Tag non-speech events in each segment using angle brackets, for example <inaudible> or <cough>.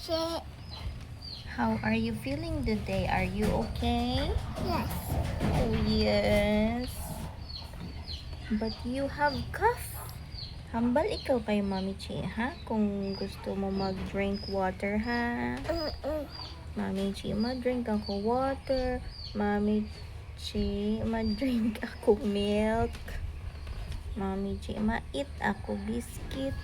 Shit. How are you feeling today? Are you okay? Yes. Oh, yes. But you have cough. Hambal ikaw kay Mami Chi, ha? Kung gusto mo mag-drink water, ha? Mm-mm. Mami Chi, ma-drink ako water. Mami Chi, ma-drink <laughs> ako milk. Mami Chi, ma-eat ako biscuit.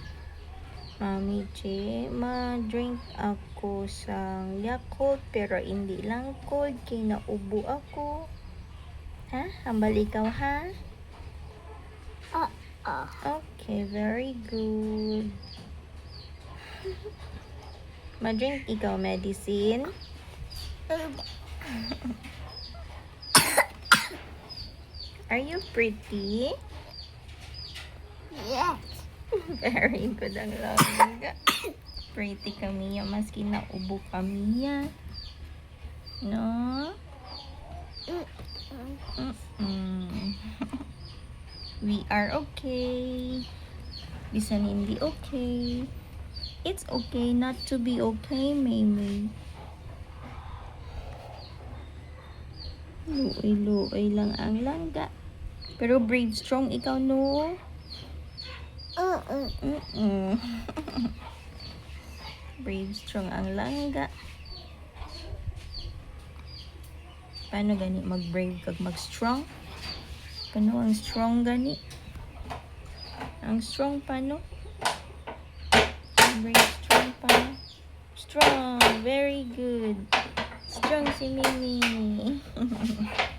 Mami Chi, ma-drink ako sa Yakult pero hindi lang cold kay naubo ako. Ha? Hambal ikaw, ha? Oh, oh. Okay, very good. <laughs> Ma-drink ikaw medicine? <coughs> Are you pretty? <laughs> Very good ang langga. Pretty kami ya, maski naubo kami ya. No? We are okay. Bisan hindi okay. It's okay not to be okay, Maymay. Luoy-luoy lang ang langga. Pero brave strong ikaw, no? Mm-mm. Mm-mm. brave strong ang langga. Paano gani mag-brave kag mag-strong? Paano ang strong gani? Ang strong paano? Brave strong paano? Strong, very good. Strong si Mimi. <laughs>